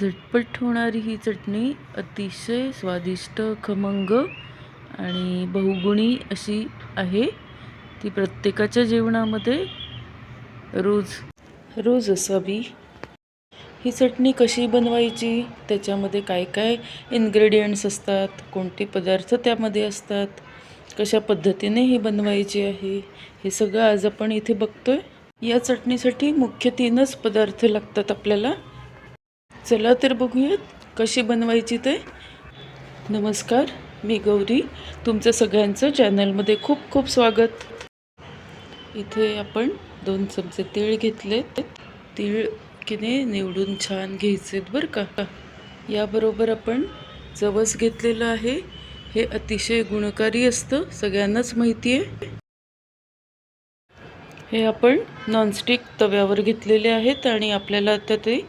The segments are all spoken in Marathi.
झटपट होणारी ही चटणी अतिशय स्वादिष्ट खमंग आणि बहुगुणी अशी आहे. ती प्रत्येकाच्या जेवणामध्ये रोज रोज असावी. ही चटणी कशी बनवायची? त्याच्यामध्ये काय काय इन्ग्रेडियंट्स असतात? कोणते पदार्थ त्यामध्ये असतात? कशा पद्धतीने ही बनवायची आहे? हे सगळं आज आपण इथे बघतोय. या चटणीसाठी मुख्य तीनच पदार्थ लागतात आपल्याला. चला तर बघूयात कशी बनवायची ते. नमस्कार मी गौरी. तुमचं सगळ्यांचं चॅनलमध्ये खूप खूप स्वागत. इथे आपण दोन चमचे तीळ घेतले तीळ किने निवडून छान घ्यायचे बरं का. याबरोबर आपण जवस घेतलेलं आहे. हे अतिशय गुणकारी असतं सगळ्यांनाच माहिती आहे हे आपण नॉनस्टिक तव्यावर घेतलेले आहेत आणि आपल्याला आता ते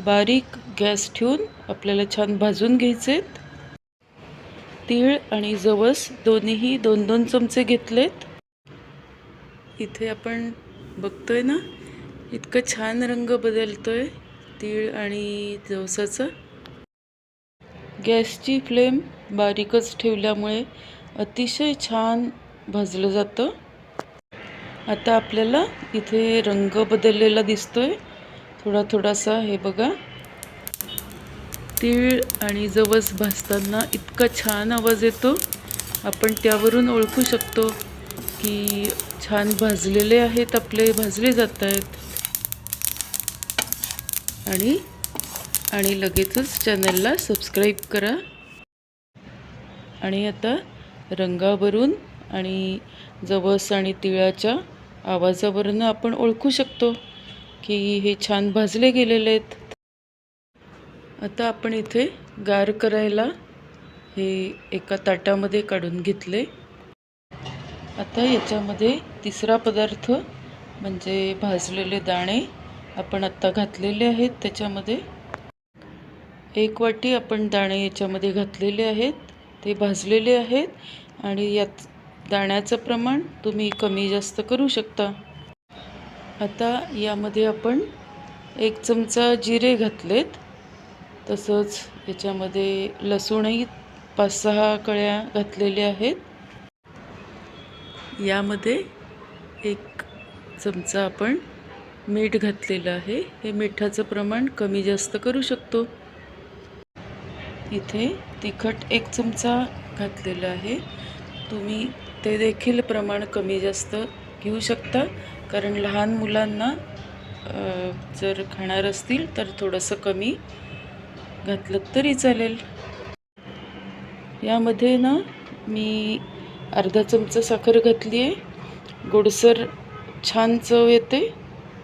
बारीक गॅस ठेवून आपल्याला छान भाजून घ्यायचे. तीळ आणि जवस दोन्हीही दोन दोन चमचे घेतलेत. इथे आपण बघतोय ना इतकं छान रंग बदलतोय तीळ आणि जवसाचा. गॅसची फ्लेम बारीकच ठेवल्यामुळे अतिशय छान भाजलं जातं. आता आपल्याला इथे रंग बदललेला दिसतोय. थोडा थोडासा हे बघा. तीळ आणि जवस भाजताना इतका छान आवाज येतो. आपण त्यावरून ओळखू शकतो की छान भाजलेले आहेत आपले भाजले जात आहेत. आणि आणि लगेचच चॅनलला सबस्क्राईब करा. आणि आता रंगावरून आणि जवस आणि तिळाच्या आवाजावरून आपण ओळखू शकतो. की हे छान भाजले गेलेले आहेत. आता आपण इथे गार करायला हे एका ताटामध्ये काढून घेतले. आता याच्यामध्ये तिसरा पदार्थ म्हणजे भाजलेले दाणे आपण आत्ता घातलेले आहेत त्याच्यामध्ये. एक वाटी आपण दाणे याच्यामध्ये घातलेले आहेत. ते भाजलेले आहेत आणि यात दाण्याचं प्रमाण तुम्ही कमी जास्त करू शकता. आता यामध्ये आपण एक चमचा जिरे घातलेत. तसंच याच्यामध्ये लसूणही पाच सहा कळ्या घातलेल्या आहेत. यामध्ये एक चमचा आपण मीठ घातलेलं आहे. हे मिठाचं प्रमाण कमी जास्त करू शकतो. इथे तिखट एक चमचा घातलेला आहे. तुम्ही ते देखील प्रमाण कमी जास्त घेऊ शकता. कारण लहान मुलांना जर खाणार असतील तर थोडंसं कमी घातलं तरी चालेल. यामध्ये ना मी अर्धा चमचा साखर घातली आहे. गोडसर छान चव येते.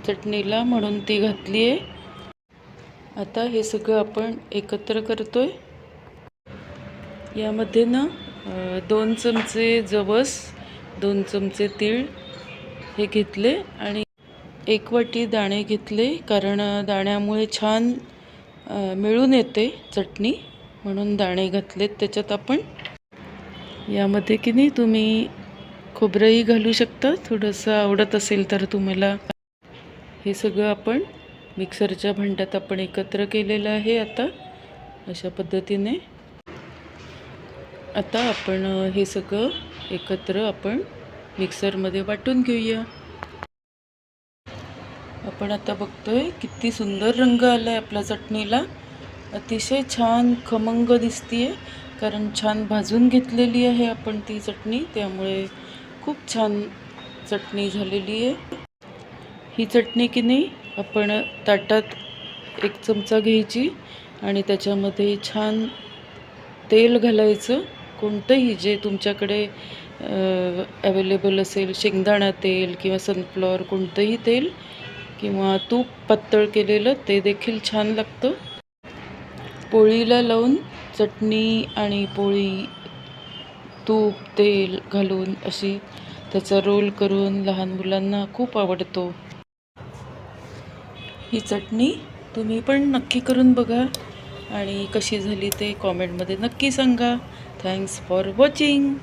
चटणीला म्हणून ती घातली आहे. आता हे सगळं आपण एकत्र करतो आहे यामध्ये ना दोन चमचे जवस दोन चमचे तीळ हे घेतले आणि एकवटी दाणे घेतले कारण दाण्यामुळे छान मिळून येते चटणी म्हणून दाणे घातलेत. त्याच्यात आपण यामध्ये की नाही तुम्ही खोबरंही घालू शकता. थोडंसं आवडत असेल तर तुम्हाला. हे सगळं आपण मिक्सरच्या भांड्यात आपण एकत्र केलेलं आहे आता. अशा पद्धतीने. आता आपण हे सगळं एकत्र आपण मिक्सरमध्ये वाटून घेऊया. आपण आता बघतोय किती सुंदर रंग आला आहे आपल्या चटणीला. अतिशय छान खमंग दिसतीये कारण छान भाजून घेतलेली आहे आपण ती चटणी त्यामुळे खूप छान चटणी झालेली आहे ही चटणी की नाही आपण ताटात एक चमचा घ्यायची आणि त्याच्यामध्ये छान तेल घालायचं. कोणतंही जे तुमच्याकडे अवेलेबल असेल शेंगदाणा तेल किंवा सनफ्लॉवर कोणतंही तेल किंवा तूप पातळ केलेलं ते देखील छान लागतं. पोळीला लावून चटणी आणि पोळी तूप तेल घालून अशी त्याचा रोल करून लहान मुलांना खूप आवडतो. ही चटणी तुम्ही पण नक्की करून बघा आणि कशी झाली ते कॉमेंटमध्ये नक्की सांगा. Thanks for watching